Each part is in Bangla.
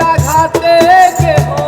না খাতে কেউ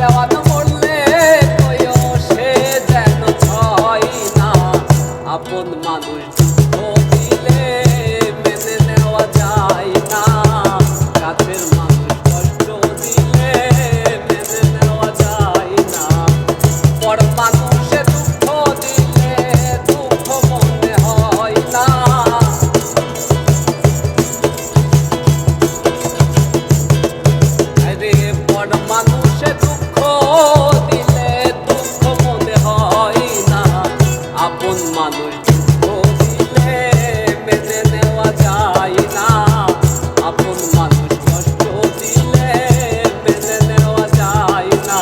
Bella. আপন মানুষ নেওয়া না। মানুষ কষ্ট দিলে নেওয়া যায় না।